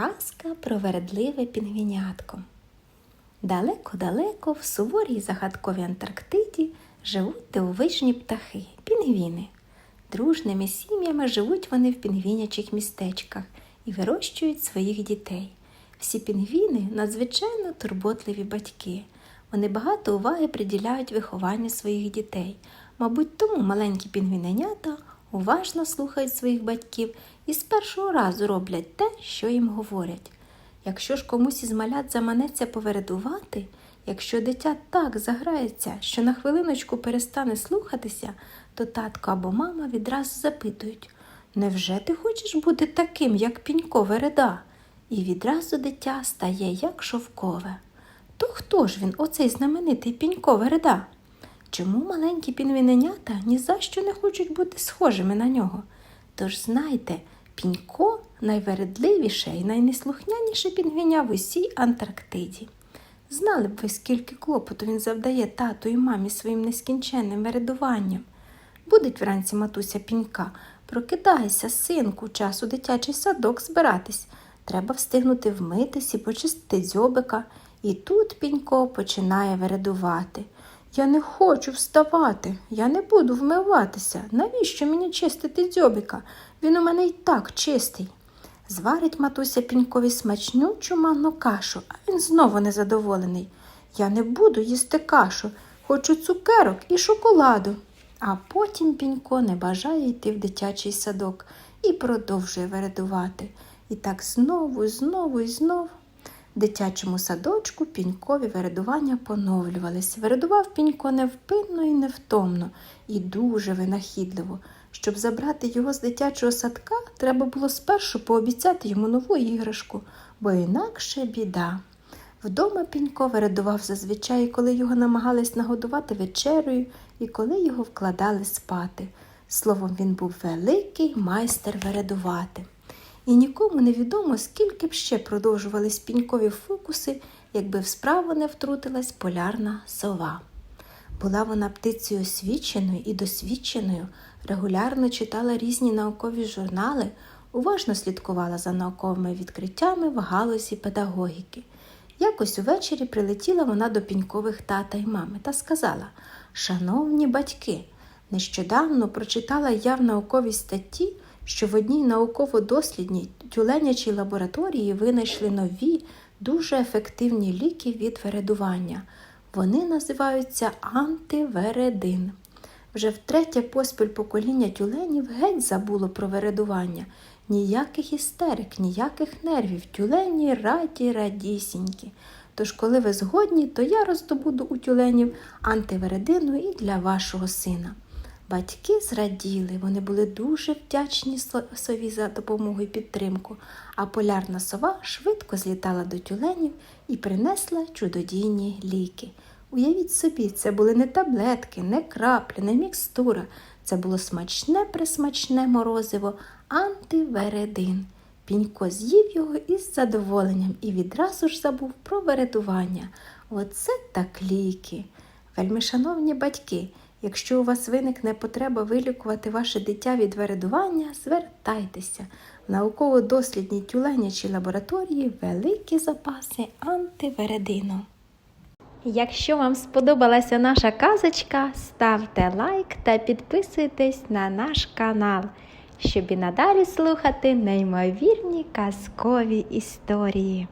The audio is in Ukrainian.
Казка про вередливе пінгвінятко. Далеко-далеко в суворій загадковій Антарктиді живуть дивовижні птахи, пінгвіни. Дружними сім'ями живуть вони в пінгвінячих містечках і вирощують своїх дітей. Всі пінгвіни надзвичайно турботливі батьки. Вони багато уваги приділяють вихованню своїх дітей. Мабуть, тому маленькі пінгвіненята уважно слухають своїх батьків і з першого разу роблять те, що їм говорять. Якщо ж комусь із малят заманеться повередувати, якщо дитя так заграється, що на хвилиночку перестане слухатися, то татко або мама відразу запитують Невже ти хочеш бути таким, як пінько вереда? І відразу дитя стає як шовкове. То хто ж він, оцей знаменитий пінько вереда? Чому маленькі пінгвіненята ні за що не хочуть бути схожими на нього? Тож знайте, пінько найвередливіше і найнеслухняніше пінгвіня в усій Антарктиді. Знали б ви, скільки клопоту він завдає тату і мамі своїм нескінченним вередуванням. Будить вранці матуся пінька. Прокидайся, синку, час у дитячий садок збиратись. Треба встигнути вмитись і почистити дзьобика. І тут пінько починає вередувати. Я не хочу вставати, я не буду вмиватися. Навіщо мені чистити дзьобика? Він у мене й так чистий. Зварить матуся пінькові смачнючу манну кашу, а він знову незадоволений. Я не буду їсти кашу, хочу цукерок і шоколаду. А потім пінько не бажає йти в дитячий садок і продовжує вередувати. І так знову, знову і знову. Дитячому садочку пінькові вередування поновлювались. Вередував пінько невпинно і невтомно, і дуже винахідливо. Щоб забрати його з дитячого садка, треба було спершу пообіцяти йому нову іграшку, бо інакше біда. Вдома пінько вередував зазвичай, коли його намагались нагодувати вечерею і коли його вкладали спати. Словом, він був великий майстер вередувати. І нікому не відомо, скільки б ще продовжувались пінькові фокуси, якби в справу не втрутилась полярна сова. Була вона птицею освіченою і досвідченою, регулярно читала різні наукові журнали, уважно слідкувала за науковими відкриттями в галузі педагогіки. Якось увечері прилетіла вона до пінькових тата й мами та сказала Шановні батьки, нещодавно прочитала я в науковій статті, що в одній науково-дослідній тюленячій лабораторії винайшли нові, дуже ефективні ліки від вередування. Вони називаються антивередин. Вже втретє поспіль покоління тюленів геть забуло про вередування. Ніяких істерик, ніяких нервів, тюлені раді радісінькі. Тож, коли ви згодні, то я роздобуду у тюленів антивередину і для вашого сина. Батьки зраділи, вони були дуже вдячні сові за допомогу і підтримку, а полярна сова швидко злітала до тюленів і принесла чудодійні ліки. Уявіть собі, це були не таблетки, не краплі, не мікстура. Це було смачне присмачне морозиво антивередин. Пінько з'їв його із задоволенням і відразу ж забув про вередування. Оце так ліки. Вельми шановні батьки, якщо у вас виникне потреба вилікувати ваше дитя від вередування, звертайтеся. В науково-дослідній тюленячій лабораторії великі запаси антивередину. Якщо вам сподобалася наша казочка, ставте лайк та підписуйтесь на наш канал, щоб і надалі слухати неймовірні казкові історії.